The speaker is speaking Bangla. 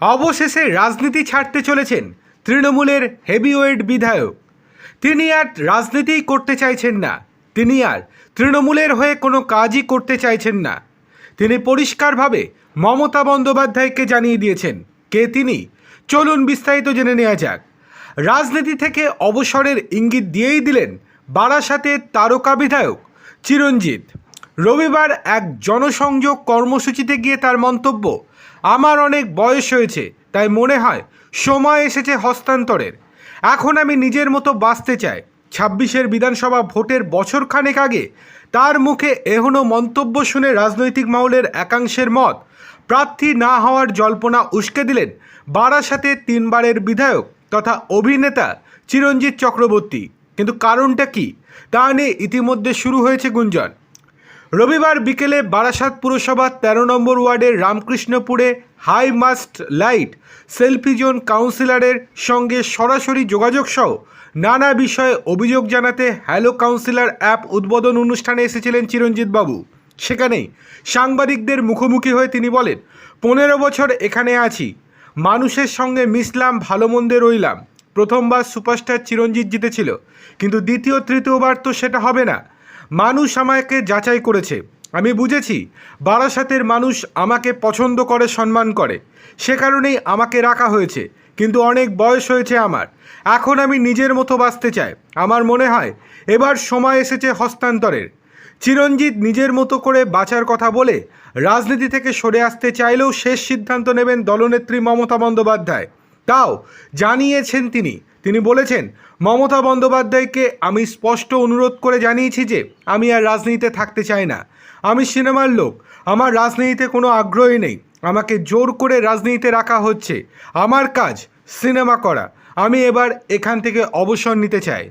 অবশেষে রাজনীতি ছাড়তে চলেছেন তৃণমূলের হেভিওয়েট বিধায়ক। তিনি আর রাজনীতিই করতে চাইছেন না। তিনি আর তৃণমূলের হয়ে কোনো কাজই করতে চাইছেন না। তিনি পরিষ্কারভাবে মমতা বন্দ্যোপাধ্যায়কে জানিয়ে দিয়েছেন, কে তিনি? চলুন বিস্তারিত জেনে নেওয়া যাক। রাজনীতি থেকে অবসরের ইঙ্গিত দিয়েই দিলেন বারাসাতের তারকা বিধায়ক চিরঞ্জিত। রবিবার এক জনসংযোগ কর্মসূচিতে গিয়ে তার মন্তব্য, আমার অনেক বয়স হয়েছে, তাই মনে হয় সময় এসেছে হস্তান্তরের। এখন আমি নিজের মতো বাঁচতে চাই। ছাব্বিশের বিধানসভা ভোটের বছরখানেক আগে তার মুখে এহনো মন্তব্য শুনে রাজনৈতিক মহলের একাংশের মত, প্রার্থী না হওয়ার জল্পনা উস্কে দিলেন বারাসাতে তিনবারের বিধায়ক তথা অভিনেতা চিরঞ্জিত চক্রবর্তী। কিন্তু কারণটা কি? তা নিয়ে ইতিমধ্যে শুরু হয়েছে গুঞ্জন। রবিবার বিকেলে বারাসাত পুরসভার তেরো নম্বর ওয়ার্ডের রামকৃষ্ণপুরে high mast light selfie zone কাউন্সিলরের সঙ্গে সরাসরি যোগাযোগ সহ নানা বিষয়ে অভিযোগ জানাতে হ্যালো কাউন্সিলর অ্যাপ উদ্বোধন অনুষ্ঠানে এসেছিলেন চিরঞ্জিত বাবু। সেখানেই সাংবাদিকদের মুখোমুখি হয়ে তিনি বলেন, পনেরো বছর এখানে আছি। মানুষের সঙ্গে মিশলাম ভালো মন্দে রইলাম। প্রথমবার সুপারস্টার চিরঞ্জিত জিতেছিল। কিন্তু দ্বিতীয়, তৃতীয়বার তো সেটা হবে না। মানুষ আমাকে যাচাই করেছে। আমি বুঝেছি, বারাসাতের মানুষ আমাকে পছন্দ করে, সম্মান করে। সে কারণেই আমাকে রাখা হয়েছে, কিন্তু অনেক বয়স হয়েছে আমার। এখন আমি নিজের মতো বাঁচতে চাই, আমার মনে হয়, এবার সময় এসেছে হস্তান্তরের। চিরঞ্জিত নিজের মতো করে বাঁচার কথা বলে রাজনীতি থেকে সরে আসতে চাইলেও শেষ সিদ্ধান্ত নেবেন দলনেত্রী মমতা বন্দ্যোপাধ্যায়। তাও জানিয়েছেন তিনি। তিনি বলেছেন, মমতা বন্দ্যোপাধ্যায়কে আমি স্পষ্ট অনুরোধ করে জানিয়েছি যে, আমি আর রাজনীতিতে থাকতে চাই না। আমি সিনেমার লোক, আমার রাজনীতিতে কোনো আগ্রহই নেই। আমাকে জোর করে রাজনীতিতে রাখা হচ্ছে। আমার কাজ সিনেমা করা। আমি এবার এখান থেকে অবসর নিতে চাই।